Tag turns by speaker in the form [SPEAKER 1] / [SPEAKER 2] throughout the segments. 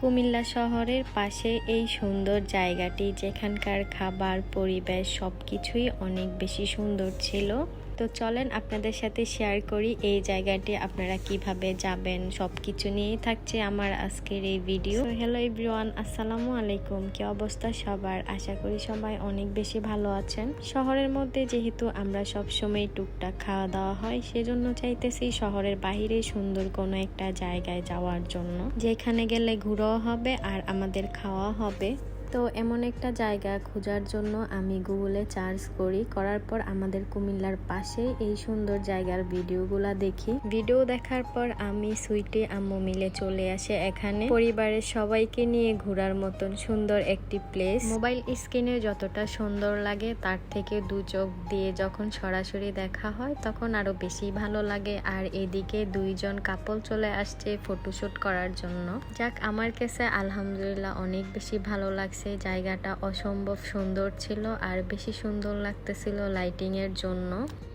[SPEAKER 1] কুমিল্লা শহরের পাশে এই সুন্দর জায়গাটি, যেখানকার খাবার, পরিবেশ সব কিছুই অনেক বেশি সুন্দর ছিল। তো চলেন আপনাদের সাথে শেয়ার করি এই জায়গাটি, আপনারা কীভাবে যাবেন সব কিছু নিয়েই থাকছে আমার আজকের এই ভিডিও হ্যালো এভরিওয়ান আসসালামু আলাইকুম। কি অবস্থা সবার? আশা করি সবাই অনেক বেশি ভালো আছেন। শহরের মধ্যে যেহেতু আমরা সব সময় টুকটাক খাওয়া দাওয়া হয়, সেজন্য চাইতেছি শহরের বাহিরে সুন্দর কোনো একটা জায়গায় যাওয়ার জন্য। যেখানে গেলে ঘুরাও হবে আর আমাদের খাওয়া হবে। তো এমন একটা জায়গা খোঁজার জন্য আমি গুগলে চার্জ করি। করার পর আমাদের কুমিল্লার পাশে এই সুন্দর জায়গার ভিডিওগুলা দেখি। ভিডিও দেখার পর আমি সুইটে আম্মু মিলে চলে আসে এখানে। পরিবারের সবাইকে নিয়ে ঘোরার মতন সুন্দর একটি প্লেস মোবাইল স্ক্রিনে যতটা সুন্দর লাগে তার থেকে দু চোখ দিয়ে যখন সরাসরি দেখা হয় তখন আরও বেশি ভালো লাগে। আর এদিকে দুইজন কাপল চলে আসছে ফটোশুট করার জন্য। যাক, আমার কাছে আলহামদুলিল্লাহ অনেক বেশি ভালো লাগছে। জায়গাটা অসম্ভব সুন্দর ছিল আর বেশি সুন্দর লাগতেছিল লাইটিংয়ের জন্য।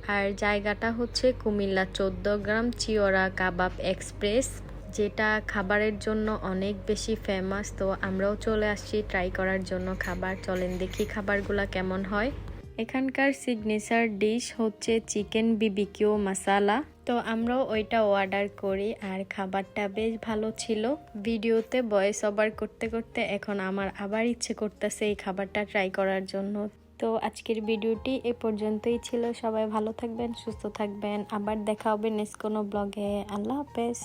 [SPEAKER 1] আর জায়গাটা হচ্ছে কুমিল্লা চোদ্দ গ্রাম চিওরা কাবাব এক্সপ্রেস, যেটা খাবারের জন্য অনেক বেশি ফেমাস তো আমরাও চলে আসছি ট্রাই করার জন্য খাবার। চলেন দেখি খাবারগুলা কেমন হয়। এখানকার সিগনেচার ডিশ হচ্ছে চিকেন বিবিকিউ মশালা তো আমরাও ওইটা অর্ডার করি আর খাবারটা বেশ ভালো ছিল। ভিডিওতে ভয়েস ওভার করতে করতে এখন আমার আবার ইচ্ছে করতেছে এই খাবারটা ট্রাই করার জন্য। তো আজকের ভিডিওটি এ পর্যন্তই ছিল। সবাই ভালো থাকবেন, সুস্থ থাকবেন। আবার দেখা হবে নেক্সট কোনো ব্লগে আল্লাহ হাফেজ।